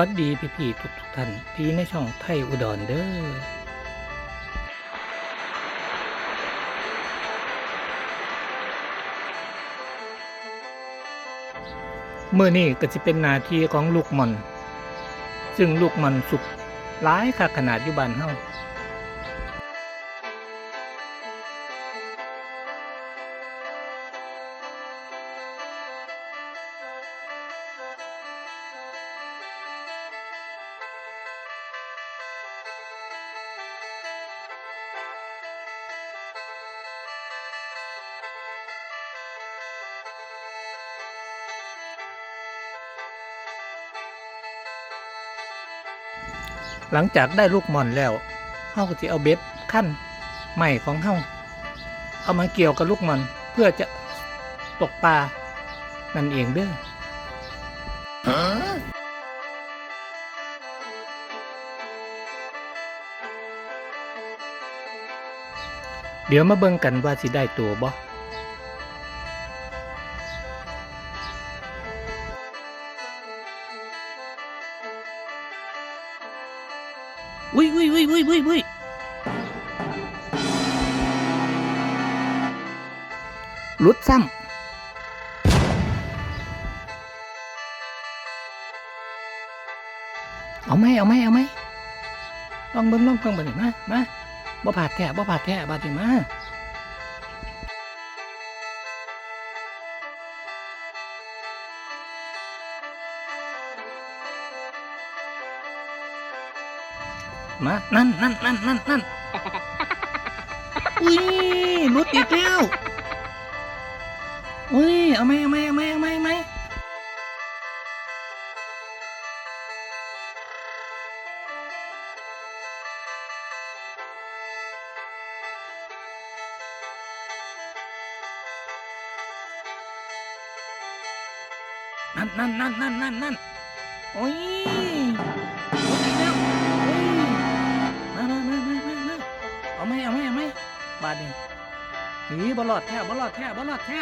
วัสดีพี่พี่ๆทุกทุกๆท่านที่ในช่องไทยอุดรเด้อเมื่อนี้ก็จะเป็นนาทีของลูกมอน ซึ่งลูกมอนสุกหลายค่ะขนาดอยู่บ้านเฮา หลังจากได้ลูกหม่อนแล้วเฮาก็จะเอาเบ็ดขั้นใหม่ของเฮาเอามาเกี่ยวกับลูกหม่อนเพื่อจะตกปลานั่นเองเด้อเดี๋ยวมาเบิ่งกันว่าสิได้ตัวบ่ อุ้ยอุ้ยอุ้ยอุ้ยอุ้ยอุ้ยลุดซ้ำเอาไหมเอาไหมเอาไหมลองเบิ้งลองเบิ้งเบิ้มามาบ่ผาดแค่บ่ผาดแค่บาดนีมา มานั่นนั่นนั่นนั่นนั่นอุ้ยหลุดอีกแล้วอุ้ยเอาไหมเอาไหมเอาไหมเอาไหมเอาไหมนั่นนั่นนั่นนั่นนั่นนั่นโอ้ย เอาไหมเอาไหมเอาไหมบาดนี่หนีบอลลอดแท้บอลลอดแท้บอลอดแท้